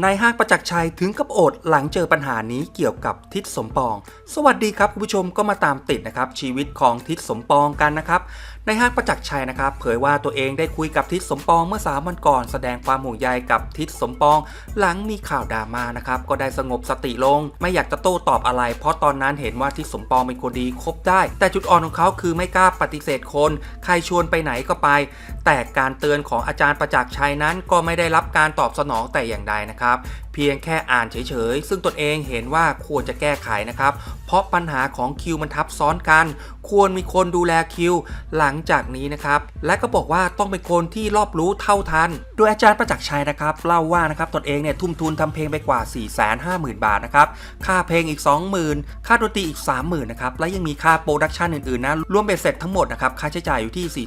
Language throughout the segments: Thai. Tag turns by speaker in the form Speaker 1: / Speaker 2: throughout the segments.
Speaker 1: นายห้างประจักษ์ชัยถึงกับโอดหลังเจอปัญหานี้เกี่ยวกับทิศสมปอง สวัสดีครับคุณผู้ชมก็มาตามติดนะครับชีวิตของทิศสมปองกันนะครับนายห้างประจักษ์ชัยนะครับเผยว่าตัวเองได้คุยกับทิศสมปองเมื่อสามวันก่อน แสดงความห่วงใยกับทิศสมปอง หลังมีข่าวดราม่านะครับก็ได้สงบสติลง ไม่อยากจะโต้ตอบอะไร เพราะตอนนั้นเห็นว่าทิศสมปองเป็นคนดีคบได้ แต่จุดอ่อนของเขาคือไม่กล้าปฏิเสธคน ใครชวนไปไหนก็ไป แต่การเตือนของอาจารย์ประจักษ์ชัยนั้นก็ไม่ได้รับการตอบสนองแต่อย่างใดนะครับครับเพียงแค่อ่านเฉยๆ ซึ่งตนเองเห็นว่าควรจะแก้ไขนะครับ เพราะปัญหาของคิวมันทับซ้อนกัน ควรมีคนดูแลคิวหลังจากนี้นะครับ และก็บอกว่าต้องเป็นคนที่รอบรู้เท่าทัน โดยอาจารย์ประจักษ์ชัยนะครับเล่าว่านะครับตนเองเนี่ยทุ่มทุนทำเพลงไปกว่า 450,000 บาทนะครับ ค่าเพลงอีก 20,000 ค่าดนตรีอีก 30,000นะครับ และยังมีค่าโปรดักชันอื่นๆนะ รวมเบ็ดเสร็จทั้งหมดนะครับ ค่าใช้จ่ายอยู่ที่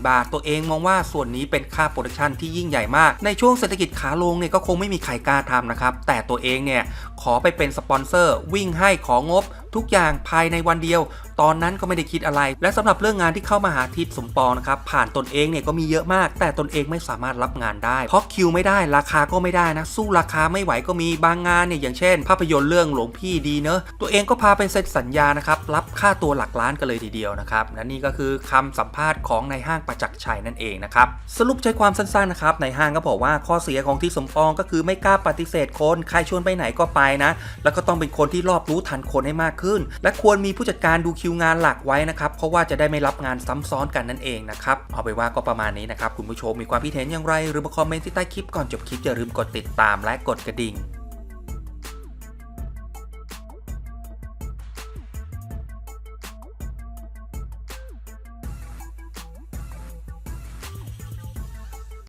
Speaker 1: 450,000 บาท ตัวเองมองว่าส่วนนี้เป็นค่าโปรดักชันที่ยิ่งใหญ่มาก ในช่วงเศรษฐกิจขาลงเนี่ยก็คงไม่มีใครกล้าทำนะครับ แต่ตัวเองเนี่ยขอไปเป็นสปอนเซอร์วิ่งให้ของงบทุกอย่างภายในวันเดียว ตอนนั้นก็ไม่ได้คิดอะไร และสำหรับเรื่องงานที่เข้ามาหาทิศสมปองนะครับผ่านตนเองเนี่ยก็มีเยอะมาก แต่ตนเองไม่สามารถรับงานได้ เพราะคิวไม่ได้ราคาก็ไม่ได้นะ สู้ราคาไม่ไหวก็มีบางงานเนี่ยอย่างเช่น ภาพยนตร์เรื่องหลวงพี่ดีเนอะตัวเองก็พาไปเซ็นสัญญานะครับรับค่าตัวหลักล้านกันเลยทีเดียวนะครับและนี่ก็คือคำสัมภาษณ์ของนายห้างประจักษ์ชัยนั่นเองนะครับสรุปใจความสั้นๆนะครับในายห้างก็บอกว่าข้อเสียของที่สมปองก็คือไม่กล้าปฏิเสธคนใครชวนไปไหนก็ไปนะ แล้วก็ต้องเป็นคนที่รอบรู้ทันคนให้มากขึ้น และควรมีผู้จัดการดูคิวงานหลักไว้นะครับ เพราะว่าจะได้ไม่รับงานซ้ำซ้อนกันนั่นเองนะครับ เอาไปว่าก็ประมาณนี้นะครับ คุณผู้ชมมีความคิดเห็นอย่างไร หรือมาคอมเมนต์ที่ใต้คลิปก่อนจบคลิปอย่าลืมกดติดตามและกดกระดิ่ง